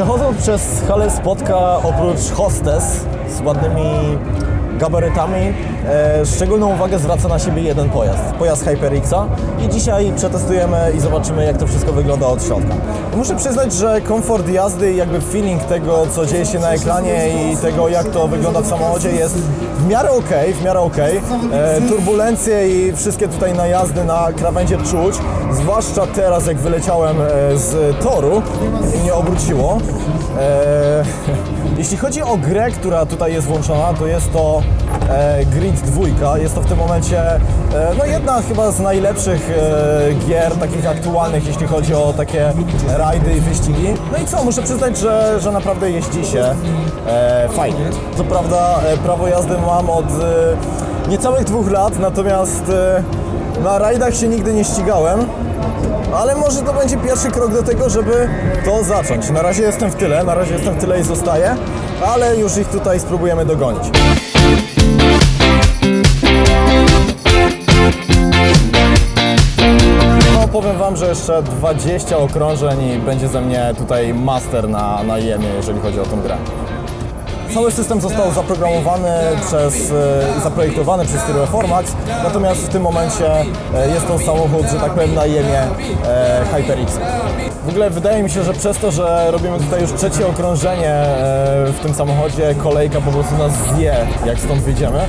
Przechodząc przez halę spotka oprócz hostes z ładnymi gabarytami, e, szczególną uwagę zwraca na siebie jeden pojazd, pojazd HyperX'a i dzisiaj przetestujemy i zobaczymy jak to wszystko wygląda od środka. Muszę przyznać, że komfort jazdy i jakby feeling tego, co dzieje się na ekranie i tego, jak to wygląda w samochodzie jest w miarę okej, w miarę okej. E, turbulencje i wszystkie tutaj najazdy na krawędzie czuć, zwłaszcza teraz jak wyleciałem e, z toru i mnie obróciło. E, jeśli chodzi o grę, która tutaj jest włączona, to jest to e, Grid 2. Jest to w tym momencie e, no jedna chyba z najlepszych e, gier takich aktualnych, jeśli chodzi o takie rajdy i wyścigi. No i co, muszę przyznać, że, że naprawdę jeździ się e, fajnie. Co prawda e, prawo jazdy mam od e, niecałych dwóch lat, natomiast e, na rajdach się nigdy nie ścigałem. Ale może to będzie pierwszy krok do tego, żeby to zacząć. Na razie jestem w tyle, na razie jestem w tyle i zostaję, ale już ich tutaj spróbujemy dogonić. No powiem Wam, że jeszcze 20 okrążeń i będzie ze mnie tutaj master na, na jemie, jeżeli chodzi o tą grę. Cały system został zaprogramowany przez, e, zaprojektowany przez firmę Formax, natomiast w tym momencie e, jest to samochód, że tak powiem, na jemie e, HyperX. W ogóle wydaje mi się, że przez to, że robimy tutaj już trzecie okrążenie w tym samochodzie, kolejka po prostu nas zje, jak stąd wyjdziemy.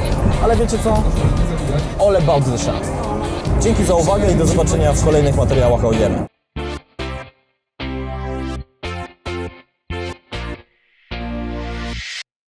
Ale wiecie co? All about the shot. Dzięki za uwagę i do zobaczenia w kolejnych materiałach o jemie.